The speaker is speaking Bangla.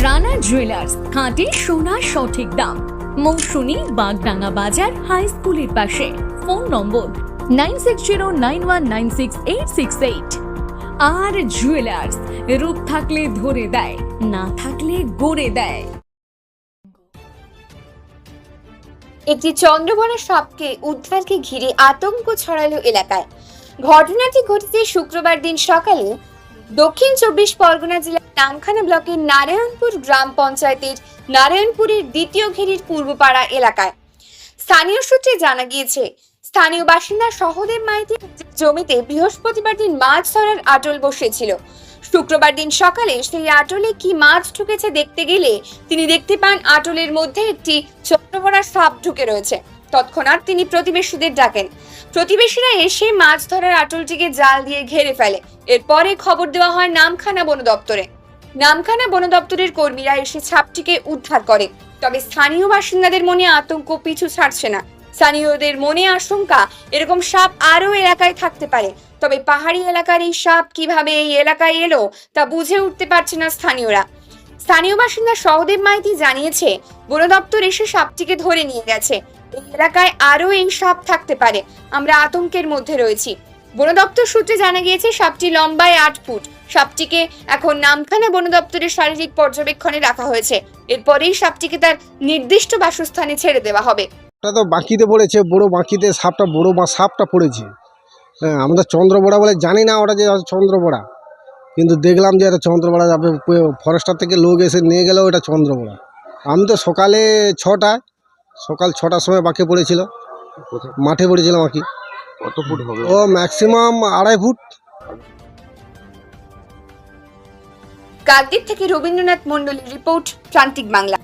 রানা জুয়েলার্স খাঁটি সোনার সঠিক দাম। মৌসুমী বাগডাঙ্গা বাজার হাই স্কুলের পাশে। Phone number nine six zero nine one nine six eight six eight. আর জুয়েলার্স রূপ থাকলে ধরে দেয়, না থাকলে গড়ে দেয়। একটি চন্দ্রবনা সাপকে উদ্ধারকে ঘিরে আতঙ্ক ছড়ালো এলাকায়। ঘটনাটি ঘটেছে শুক্রবার দিন সকালে দক্ষিণ চব্বিশ পরগনা জেলার নামখানা ব্লকের নারায়ণপুর গ্রাম পঞ্চায়েতের নারায়ণপুরের দ্বিতীয় ঘেরির পূর্বপাড়া এলাকায়। স্থানীয় সূত্রে জানা গিয়েছে, স্থানীয় বাসিন্দা সহদেব মাইতি জমিতে বৃহস্পতিবার দিন মাছ ধরার আটল বসেছিল। শুক্রবার দিন সকালে সেই আটলে কি মাছ ঢুকেছে দেখতে গেলে তিনি দেখতে পান আটলের মধ্যে একটি চন্দ্রভরা সাপ ঢুকে রয়েছে। তৎক্ষণাৎ তিনি প্রতিবেশীদের ডাকেন। প্রতিবেশীরা এসে মাছ ধরার আটলটিকে জাল দিয়ে ঘেরে ফেলে। এরপরে খবর দেওয়া হয় নামখানা বন দপ্তরে। নামখানা বন দপ্তরের কর্মীরা এসে ছাপটিকে উদ্ধার করে। তবে স্থানীয় বাসিন্দাদের মনে আতঙ্ক পিছু ছাড়ছে না। স্থানীয়দের মনে আশঙ্কা, এরকম সাপ আরও এলাকায় থাকতে পারে। তবে পাহাড়ি এলাকার এই সাপ কীভাবে এই এলাকায় এলো, তা বুঝে উঠতে পারছে না স্থানীয়রা। স্থানীয় বাসিন্দা সহদেব মাইতি জানিয়েছে, বন দপ্তর এসে সাপটিকে ধরে নিয়ে গেছে। এই এলাকায় আরও এই সাপ থাকতে পারে। আমরা আতঙ্কের মধ্যে রয়েছি। বন দপ্তর সূত্রে জানা গিয়েছে, সাপটি লম্বায় আট ফুট। সাপটিকে এখন নামখানা বন দপ্তরের শারীরিক পর্যবেক্ষণে রাখা হয়েছে। এরপরেই সাপটিকে তার নির্দিষ্ট বাসস্থানে ছেড়ে দেওয়া হবে। ওটা তো বাঁকিতে পড়েছে, বড় বাঁকিতে সাপটা, বড় বা সাপটা পড়েছে। হ্যাঁ আমরা চন্দ্রবড়া বলে জানি না ওটা যে চন্দ্রবড়া। কিন্তু দেখলাম যে এটা চন্দ্রবড়া যাবে ফরেস্টার থেকে লোক এসে নিয়ে গেলেও এটা চন্দ্রবড়া। আমি তো সকালে ছটায় সকাল ছটার সময় বাঁকে পড়েছিল। মাঠে পড়েছিল বাঁকি। কত ফুট হবে? ও ম্যাক্সিমাম আড়াই ফুট। কাকদ্বীপ থেকে রবীন্দ্রনাথ মন্ডলের রিপোর্ট প্রান্তিক বাংলা।